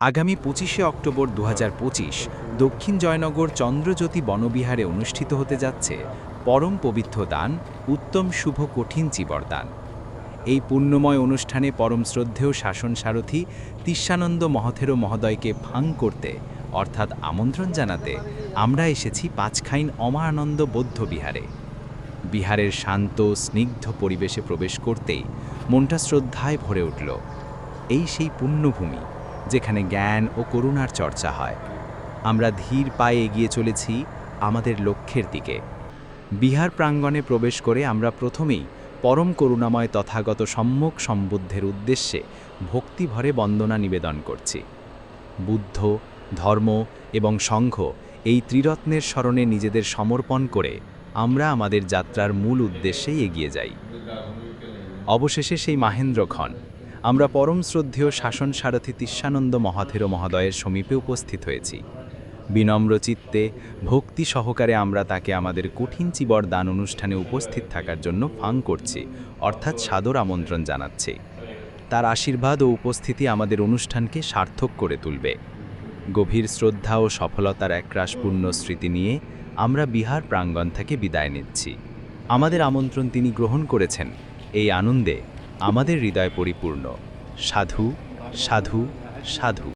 আগামী পঁচিশে অক্টোবর দু হাজার পঁচিশ দক্ষিণ জয়নগর চন্দ্রজ্যোতি বনবিহারে অনুষ্ঠিত হতে যাচ্ছে পরম পবিত্র দান, উত্তম শুভ কঠিন চিবরদান এই পুণ্যময় অনুষ্ঠানে পরম শ্রদ্ধেয় শাসন সারথী তিস্যানন্দ মহথেরো মহোদয়কে ভাঙ করতে, অর্থাৎ আমন্ত্রণ জানাতে, আমরা এসেছি পাঁচখাইন অমানন্দ বৌদ্ধ বিহারে। বিহারের শান্ত, স্নিগ্ধ পরিবেশে প্রবেশ করতেই মনটা শ্রদ্ধায় ভরে উঠল। এই সেই পুণ্যভূমি। যেখানে জ্ঞান ও করুণার চর্চা হয়। আমরা ধীর পায়ে এগিয়ে চলেছি আমাদের লক্ষ্যের দিকে। বিহার প্রাঙ্গণে প্রবেশ করে আমরা প্রথমেই পরম করুণাময় তথাগত সম্মুখ সম্বুদ্ধের উদ্দেশ্যে ভক্তিভরে বন্দনা নিবেদন করছি। বুদ্ধ, ধর্ম এবং সংঘ এই ত্রিরত্নের স্মরণে নিজেদের সমর্পণ করে আমরা আমাদের যাত্রার মূল উদ্দেশ্যেই এগিয়ে যাই। অবশেষে সেই মাহেন্দ্রক্ষণ আমরা পরম শ্রদ্ধেয় শাসন সারথী তিস্যানন্দ মহাথের মহোদয়ের সমীপে উপস্থিত হয়েছি। বিনম্র চিত্তে, ভক্তি সহকারে আমরা তাকে আমাদের কঠিন চিবর দান অনুষ্ঠানে উপস্থিত থাকার জন্য ফাং করছি, অর্থাৎ সাদর আমন্ত্রণ জানাচ্ছি। তার আশীর্বাদ ও উপস্থিতি আমাদের অনুষ্ঠানকে সার্থক করে তুলবে। গভীর শ্রদ্ধা ও সফলতার একরাশপূর্ণ স্মৃতি নিয়ে আমরা বিহার প্রাঙ্গণ থেকে বিদায় নিচ্ছি। আমাদের আমন্ত্রণ তিনি গ্রহণ করেছেন। এই আনন্দে আমাদের হৃদয় পরিপূর্ণ। সাধু সাধু সাধু।